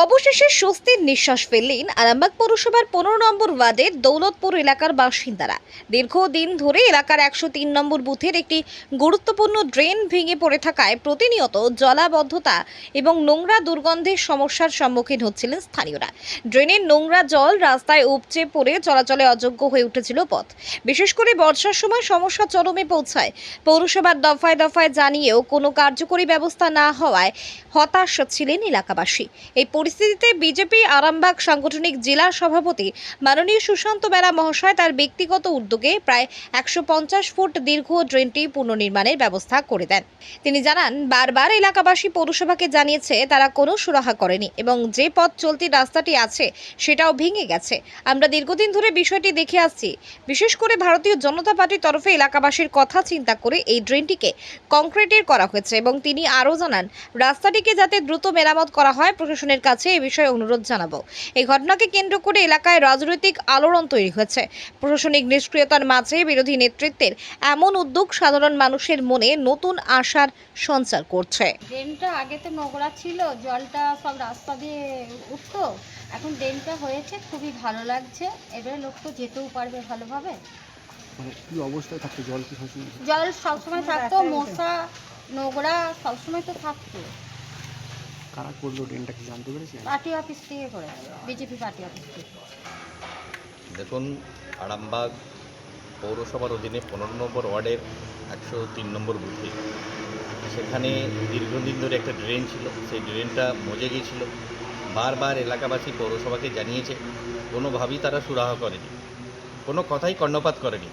অবশেষে স্বস্তির নিঃশ্বাস ফেললেন আরামবাগ পৌরসভার পনেরো নম্বর ওয়ার্ডের দৌলতপুর এলাকার বাসিন্দারা। দীর্ঘদিন ধরে এলাকার একশো তিন নম্বর বুথের একটি গুরুত্বপূর্ণ ড্রেন ভেঙে পড়ে থাকায় প্রতিনিয়ত জলাবদ্ধতা এবং নোংরা দুর্গন্ধের সমস্যার সম্মুখীন হচ্ছিলেন স্থানীয়রা। ড্রেনের নোংরা জল রাস্তায় উপচে পড়ে চলাচলে অযোগ্য হয়ে উঠেছিল পথ। বিশেষ করে বর্ষার সময় সমস্যা চরমে পৌঁছায়। পৌরসভার দফায় দফায় জানিয়েও কোনো কার্যকরী ব্যবস্থা না হওয়ায় হতাশ ছিলেন এলাকাবাসী। এই পরিস্থিতিতে বিজেপি, আরামবাগ সাংগঠনিক জেলা সভাপতি মাননীয় সুশান্ত বেরা মহাশয় তার ব্যক্তিগত উদ্যোগে প্রায় একশো পঞ্চাশ ফুট দীর্ঘ ড্রেনটি পুনর্নির্মাণের ব্যবস্থা করে দেন। তিনি জানান, বারবার এলাকাবাসী পৌরসভাকে জানিয়েছে তারা কোনো সুরাহা করেনি এবং যে পথ চলতি রাস্তাটি আছে সেটাও ভেঙে গেছে। আমরা দীর্ঘদিন ধরে বিষয়টি দেখে আসছি। বিশেষ করে ভারতীয় জনতা পার্টির তরফে এলাকাবাসীর কথা চিন্তা করে এই ড্রেনটিকে কংক্রিটের করা হয়েছে এবং তিনি আরও জানান, রাস্তাটিকে যাতে দ্রুত মেরামত করা হয় প্রশাসনের কাছে এ বিষয়ে অনুরোধ জানাব। এই ঘটনাকে কেন্দ্র করে এলাকায় রাজনৈতিক আলোড়ন তৈরি হয়েছে। প্রশাসনিক নিষ্ক্রিয়তার মাঝে বিরোধী নেতৃত্বের এমন উদ্যোগ সাধারণ মানুষের মনে নতুন আশার সঞ্চার করছে। ড্রেনটা আগে তো নোংরা ছিল জলটা সব রাস্তা দিয়ে উঠতো। এখন ড্রেনটা হয়েছে খুবই ভালো লাগছে। এবারে লোক তো যেতেও পারবে ভালোভাবে। মানে কি অবস্থায় থাকতো জল কি সবসময় জল সবসময় থাকতো মশা নোংরা সবসময় তো থাকতো। কারা করল ড্রেনটা কি জানতে পেরেছি পার্টি অফিস থেকে করে বিজেপি পার্টি অফিস থেকে। দেখুন আরামবাগ পৌরসভার অধীনে পনেরো নম্বর ওয়ার্ডের একশো তিন নম্বর বুথে। সেখানে দীর্ঘদিন ধরে একটা ড্রেন ছিল সেই ড্রেনটা মজে গিয়েছিল। বারবার এলাকাবাসী পৌরসভাকে জানিয়েছে কোনোভাবেই তারা সুরাহা করেনি কোনো কথাই কর্ণপাত করেনি।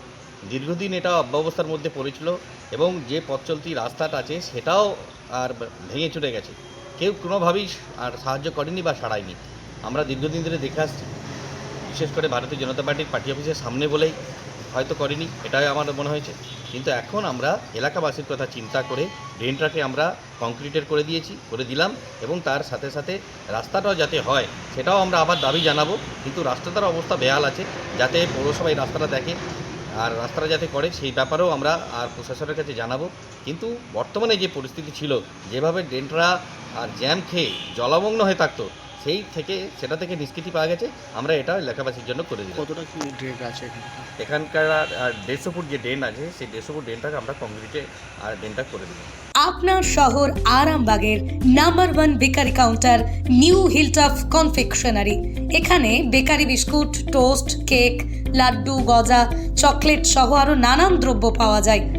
দীর্ঘদিন এটা অব্যবস্থার মধ্যে পড়েছিল এবং যে পথ চলতি রাস্তাটা আছে সেটাও আর ভেঙে চলে গেছে। কেউ কোনোভাবেই আর সাহায্য করেনি বা সারায়নি আমরা দীর্ঘদিন ধরে দেখে আসছি। বিশেষ করে ভারতীয় জনতা পার্টির পার্টি অফিসের সামনে বলেই হয়তো করেনি, এটাই আমার মনে হয়েছে। কিন্তু এখন আমরা এলাকাবাসীর কথা চিন্তা করে ড্রেনটাকে আমরা কংক্রিটের করে দিয়েছি, করে দিলাম এবং তার সাথে সাথে রাস্তাটাও যাতে হয়, সেটাও আমরা আবার দাবি জানাব। কিন্তু রাস্তাটার অবস্থা বেহাল আছে, যাতে পৌরসভা এই রাস্তাটা দেখে আর রাস্তাটা যাতে করে, সেই ব্যাপারেও আমরা আর প্রশাসনের কাছে জানাব। কিন্তু বর্তমানে যে পরিস্থিতি ছিল, যেভাবে ড্রেনটা আর জ্যাম খেয়ে জলমগ্ন হয়ে থাকতো সেই থেকে সেটা থেকে নিষ্কৃতি পাওয়া গেছে। আমরা এটা এলাকাবাসীর জন্য করে দিই কতটা কি ড্রেন আছে এখানকার? আর দেড়শো ফুট যে ড্রেন আছে সেই দেড়শো ফুট ড্রেনটাকে আমরা কংক্রিটে আর ড্রেনটা করে দিই আপনার শহর আরামবাগের number one bakery counter new Hilltop confectionery. এখানে bakery biscuit toast cake laddu গজা চকলেট সহ আরও নানান দ্রব্য পাওয়া যায়।